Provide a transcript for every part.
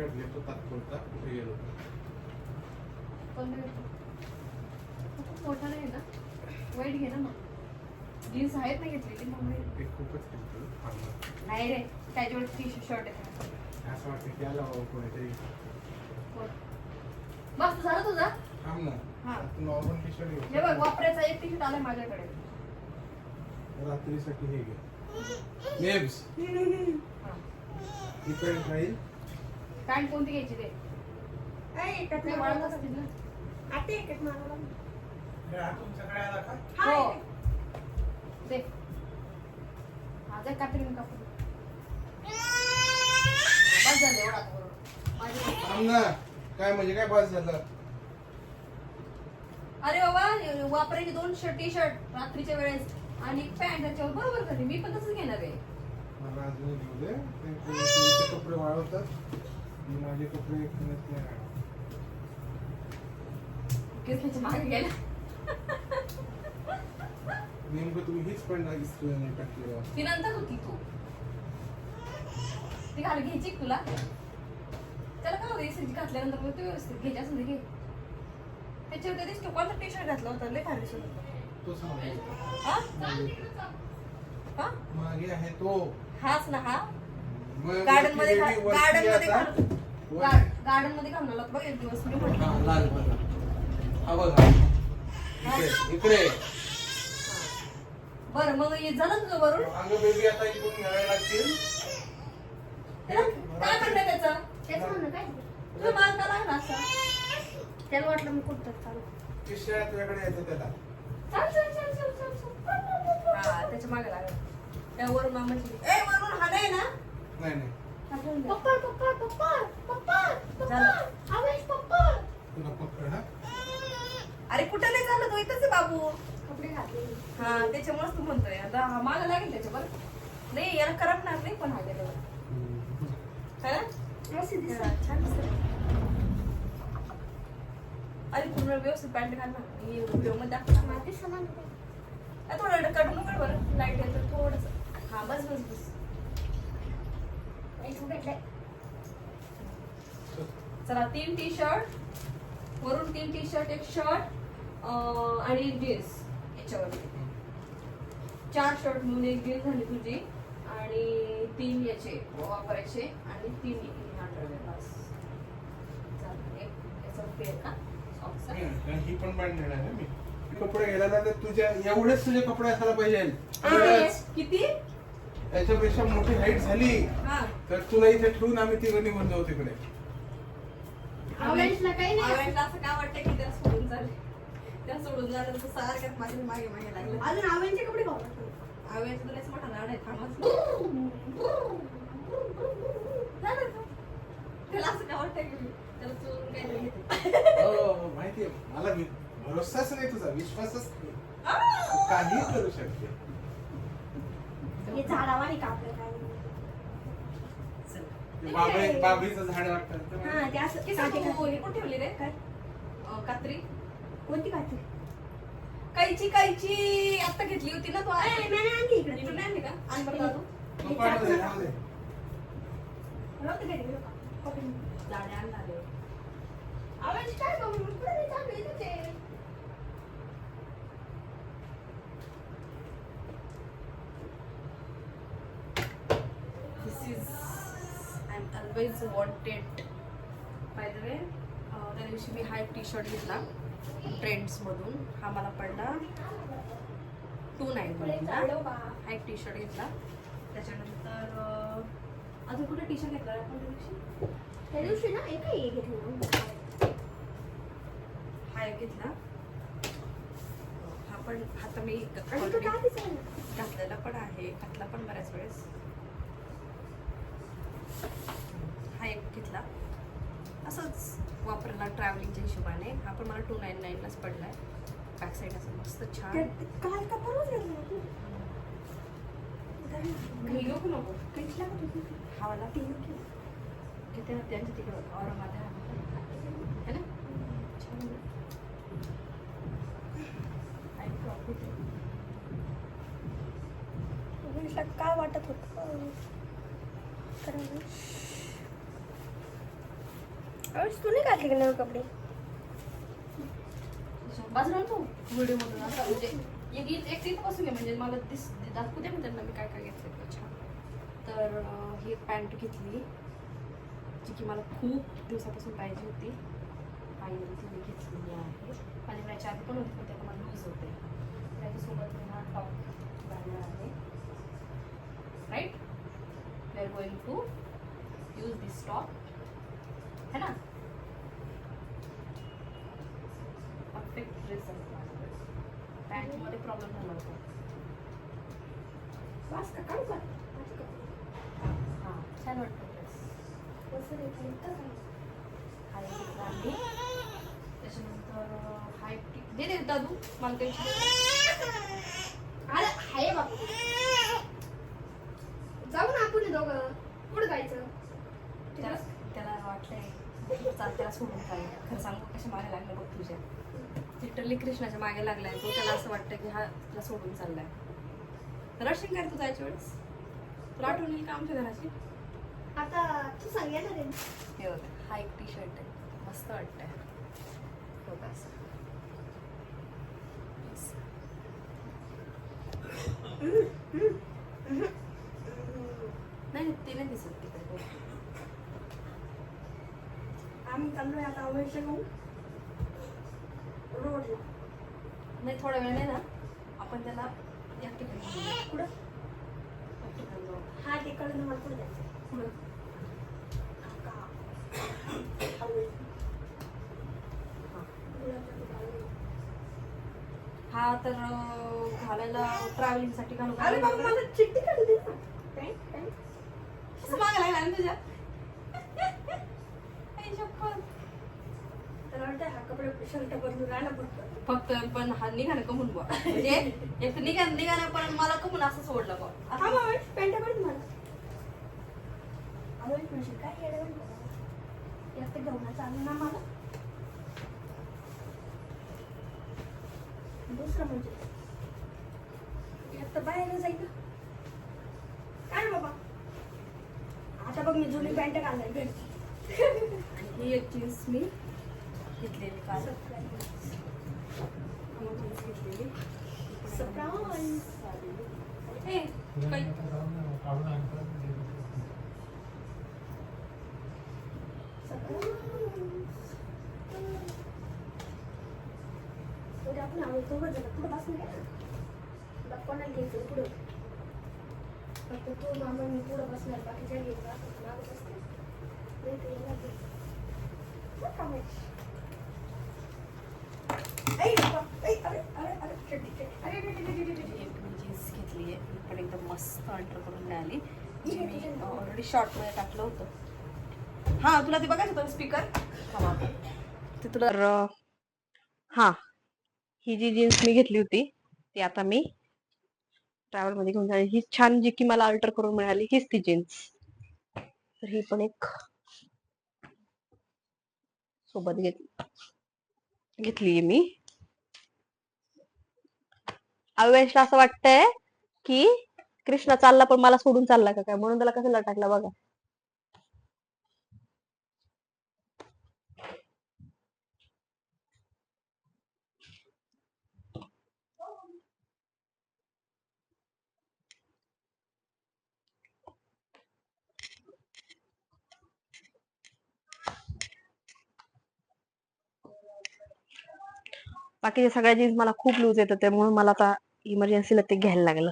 Shirt घेतो तात्पुरता कुठे गेलो? खूप मोठा नाही ना? वाईट घे ना मग. जीन्स आहेत ना घेतलेली मग. ते खूपच फार नाही रे त्याच्यावर टी शर्ट आहे. असं वाटतं की आला बाबा कोणीतरी. बस झालं तुझा? थांब ना. हा. तू नॉर्मल टी शर्ट हे बघ वापरायचा एक टी शर्ट आलाय माझ्याकडे. रात्रीसाठी हे घे. नेब्स हा. पॅन्ट राहील पॅन्ट कोणती घ्यायची ते? ते वाळत असतील ना. हे हा तुमच्याकडे आला का? हो दे. माझा कात्रीने कापून बस झालं एवढा थांब ना. काय म्हणजे काय पास झालं? अरे बाबा वापरायचे दोन शर्ट टी शर्ट रात्रीच्या वेळेस आणि पॅन्ट त्याच्यावर बरोबर झाली मी पण तसंच घेणार आहे. मला अजून घेऊ दे. ते कपडे वाळवतात? माझे कपडे मागे गेला. नेमकं तुम्ही हीच पण नाही टाकली. ती नंतर होती तू. ती घाल घ्यायची तुला. त्याला काय होतं इस्त्री घातल्यानंतर मग तू व्यवस्थित घ्यायची तर घे. त्याच्यावर त्या दिवशी तू कोणता टी शर्ट घातला होता लय भारी मागे. हा? हा आहे तो. हाच ना हा. गार्डनमध्ये गार्डनमध्ये गार्डनमध्ये घालणार बघ एक दिवस. मी म्हटलं हा, लाल बघा. हा बघा. इकडे इकडे. बरं मग हे झालं तुझं वरून? अगं बेबी आता इकडून घ्यावे लागतील. त्याला काय म्हणणं त्याचं? तेच म्हणणं काय? तुझं मान का लागला असा? त्याला वाटलं मी कुठं चालू. तिसऱ्या तुझ्याकडे यायचं त्याला. चल चल चल चल चल चल. हा त्याच्यामागे लागला. त्या वरून मामाची ए वरून हा नाही ना? नाही नाही. पप्पा पप्पा पप्पा पप्पा झालं. पप्पा आवेश पप्पा. तुला पकड हा? अरे कुठं नाही झालं तो? इथंच आहे बाबू. कपडे घातले. हा त्याच्यामुळेच तू म्हणतोय. आता हा मागं लागेल त्याच्यावर नाही याला करपणार नाही पण हा है? हा, छान. अरे पूर्ण व्यवस्थित पॅन्ट घाल ना. ही व्हिडिओमध्ये दाखव ना. माती समान थोडं काढून नका बरं. लाइट येतं थोडस. हा बस बस बस. चला तीन टी शर्ट वरून तीन टी शर्ट एक शर्ट आणि जीन्स याच्यावरती. चार शर्ट म्हणून एक जीन्स झाली तुझी आणि तीन याचे वापरायचे आणि तीन. एक ही पण घेणार आहे मी. कपडे घ्यायला तर तुझ्या एवढेच तुझे कपडे असायला पाहिजे. किती? याच्यापेक्षा मोठी हाईट झाली. हा. तर तुला इथे ठेवून आम्ही तिघं निघून जाऊ तिकडे. आवेशला काही नाही आवडलं असं काय वाटतं की त्याला सोडून चालेल सोडून तर माझ्या मागे मागे लागलं. अजून आवेशचे कपडे घालू आवेश तुलाच मोठा नाड आहे थांबच. झालं का? त्याला असं काय वाटतं की त्याला काहीतरी घेते? हो माहितीये. मला भरोसाच नाही तुझा विश्वासच नाही. तू काही करू शकते. हे झाडावानी कापलं काय? ते बाबे झाड वाटतं हा ते असं काटे सांगू? हे ठेवली रे काय अं, कात्री कोणती काठी कायची कायची आता घेतली होती ना तू ए, आज? मैंने आणली इकडे इकडून आणली का आण बरं दादू. तो पाठव दे, राहू दे. राहू दे घरी, राहू दे. जाणे आणणार आहे. आवेश काय? कुठे चालू आहे आहे. Wanted. By the way, अं, त्या दिवशी मी हा एक टी शर्ट घेतला ट्रेंड्स मधून. हा मला पडला टू नाईनला. हा एक टी शर्ट घेतला. त्याच्यानंतर अजून कुठे टी शर्ट घेतला आपण त्या दिवशी? त्या दिवशी ना एकही हे घेतलं हा एक घेतला. हा पण हा तर मी घातलेला पण आहे. घातला पण बऱ्याच वेळेस. घेतला. असंच वापरला ट्रॅव्हलिंगच्या हिशोबाने. हा पण मला टू नाईन नाईनलाच पडला आहे बॅक साईड असं मस्त छान. का बरोबर घेतला ना काय वाटत होतं? तू नाही घातले का नवे कपडे? बाजूला तू व्हिडिओ मधून असं म्हणजे एक इत- एक तिथं बसून घे म्हणजे मला दिस दाखवू दे म्हणजे त्यांना मी काय काय घेतलं छान. तर ही पॅन्ट घेतली जी की मला खूप दिवसापासून पाहिजे होती. फायनली ती मी घेतलेली आहे. आणि माझ्या आधी पण होती पण ते मला लूज होते. त्याच्यासोबत मी हा टॉप घालणार आहे. Right we are going to use this top है ना? आहे पॅन्टमध्ये प्रॉब्लेम झाला होता वास का? काढू का हां छान वाटतं ड्रेस कसं घेतला त्याच्यानंतर हा टी- दे दे दादू मला काही अरे हाय बाबू जाऊ ना आपण दोघं. कुठं जायचं? त्याला त्याला वाटलंय चाल त्याला सोडून काय? खरं सांगू? कशा मागे लागलं बघ तुझ्या. लिटरली कृष्णाच्या मागे लागलाय तो त्याला असं वाटतं की हा तुला सोडून चाललाय. रशिंग काय तू जायच्या वेळेस? तुला आठवण येईल का आमच्या घराची? आता तू सांग येणार आहे ना? हे बघा हा एक टी शर्ट आहे. मस्त वाटतंय. असं. Yes. नाही ते नाही दिसत तिकडे. आम्ही चाललोय आता घेऊन रोडला नाही थोड्या वेळ नाही ना आपण त्याला एक ठिकाणी घेऊया. कुठं एक ठिकाणी जाऊ. हा तिकडनं मला जायचं? आवडेल. हा. तर घालायला ट्रॅव्हलिंगसाठी घालू अरे बाबा मला चिठ्ठी काढून दे ना काय काय असं मागे लागला तुझ्या आई शपथ. तर वाटतं हा कपडे शर्ट बदलून राहिला फक्त. फक्त पण हा निघाला कमून बुवा? म्हणजे एक निघा निघाला पण मला कमून असं सोडलं बुवा? हा मावळ पॅन्ट काढ मला म्हणजे काय चालू ना मला. दुसरं म्हणजे? बाहेर जाईल काय बाबा. आता बघ मी जुनी पॅन्ट घालायला भेटते ही एक जीन्स मी घेतलेली काल. ही जीन्स घेतलेली आपण आलो जण पुढं बसून घ्या. कोणाला घ्यायचं पुढं. फक्त तू मामा मी पुढं बसणार बाकीच्या घ्यायचं मागं बसते. नाही तर याला घे. बरं का महेश? ऐ बाबा, ऐ, अरे अरे अरे चड्डी, चड्डी. अरे अरे, अरे, अरे, अरे, अरे. एक मी जीन्स घेतली आहे ही पण एकदम मस्त अल्टर करून मिळाली ऑलरेडी शॉर्ट ऑलरेडी शॉर्टमध्ये टाकलं होतं. हां तुला ते बघायचं होतं स्पीकर ते तुला हां. ही जी जीन्स मी घेतली होती ती आता मी ट्रॅव्हलमध्ये घेऊन जाईल. ही छान जी की मला अल्टर करून मिळाली हीच ती जीन्स. तर ही पण एक सोबत घेतली घेतली मी. अवेशला असं वाटतंय की कृष्णा चालला पण मला सोडून चालला का काय? म्हणून त्याला कसं लटाकला बघा. बाकीच्या सगळ्या जीन्स मला खूप लूज येतात त्यामुळे मला आता इमर्जन्सीला ते घ्यायला लागलं.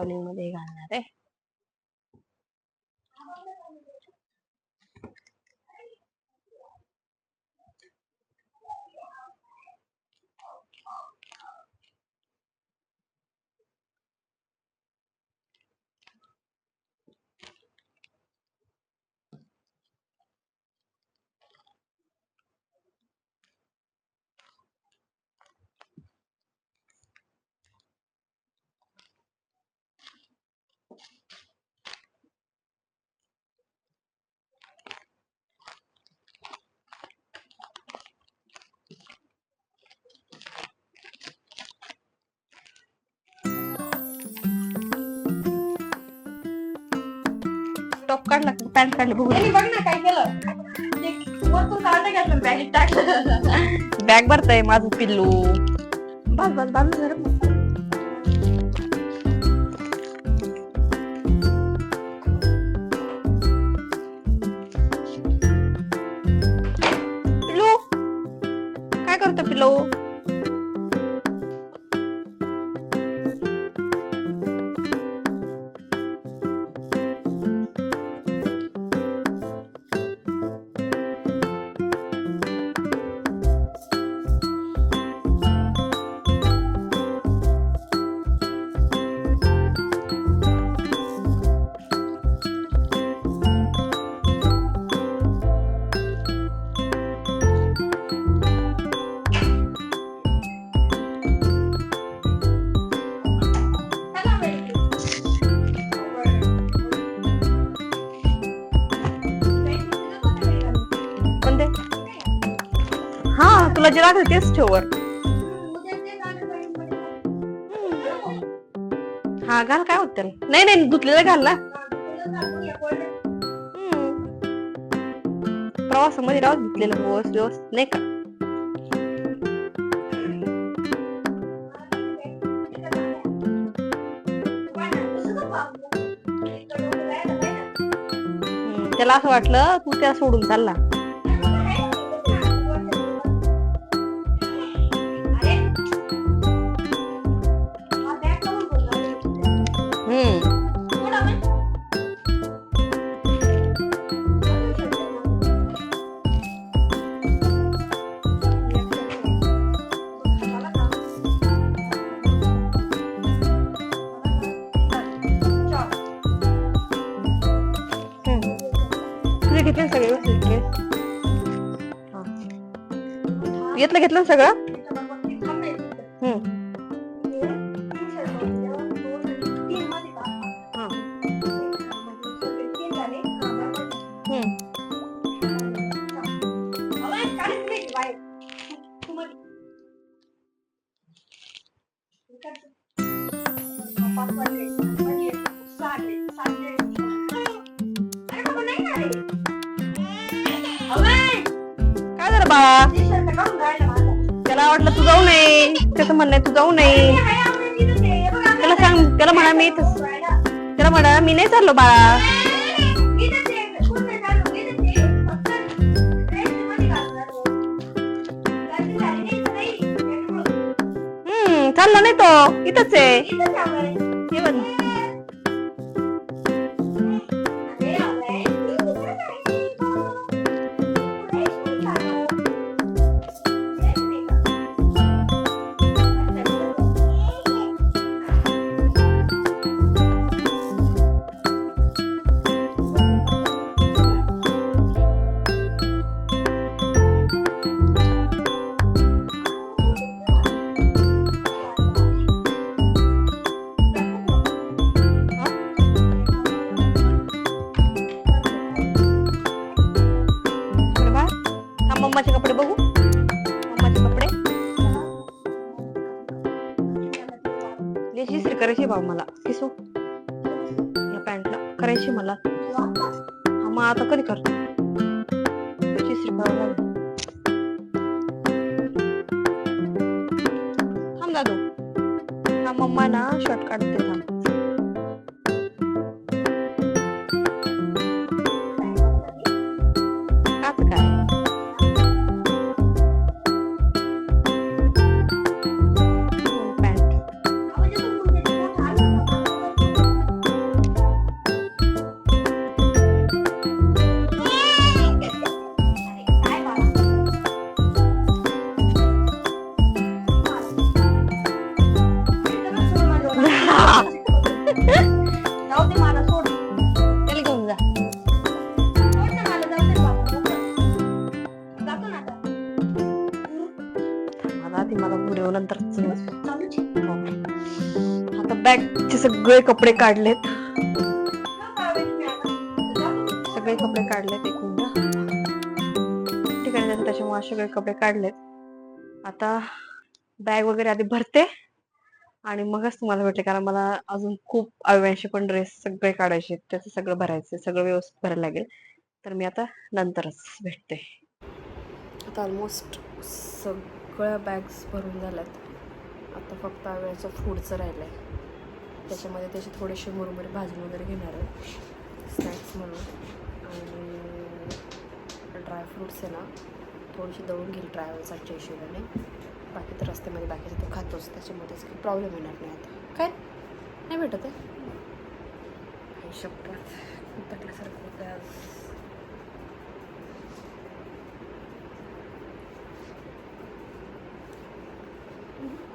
ट्रॅव्हलिंगमध्ये घालणार आहे. टॉप काढला पॅन्ट काढली बघू. बघ ना काय केलं? वरतून काढलं घेतलं बॅगेत टाकलं. बॅग भरतय माझं पिल्लू. बस बस बाजू जरा तुला जे लागेल तेच ठेव हा घाल काय होत त्याला. नाही नाही धुतलेलं घाल ना. प्रवासामध्ये राहू धुतलेलं बस व्यवस्थित नाही का? त्याला असं वाटलं तू त्या सोडून चालला. घेतलं सगळं? मी इथंच- त्याला म्हणा मी नाही चाललो बाळा हम्म चालला नाही तो इथंच आहे हा मम्मा बॅगचे सगळे कपडे काढलेत. सगळे कपडे काढलेत एक मिनिट ठिकाणी त्याच्यामुळे असे सगळे कपडे काढलेत. आता बॅग वगैरे आधी भरते आणि मगच तुम्हाला भेटले कारण मला अजून खूप अव्यांशी पण ड्रेस सगळे काढायचे आहेत. त्याचं सगळं भरायचं सगळं व्यवस्थित भरायला लागेल. तर मी आता नंतरच भेटते. आता ऑलमोस्ट सगळ्या बॅग्स भरून झाल्यात. आता फक्त आव्याचं फूडचं राहिलं आहे त्याच्यामध्ये त्याचे थोडेसे मुरमुरे भाजून वगैरे घेणार आहे. स्नॅक्स म्हणून. आणि ड्रायफ्रूट्स आहे ना थोडीशी दळून घेईल ट्रॅव्हल्सच्या हिशोबाने. बाकी तर रस्त्यामध्ये बाकीचं तो खातोच त्याच्यामध्येच काही प्रॉब्लेम येणार नाही आता. काय? नाही भेटत आहे? काही त्या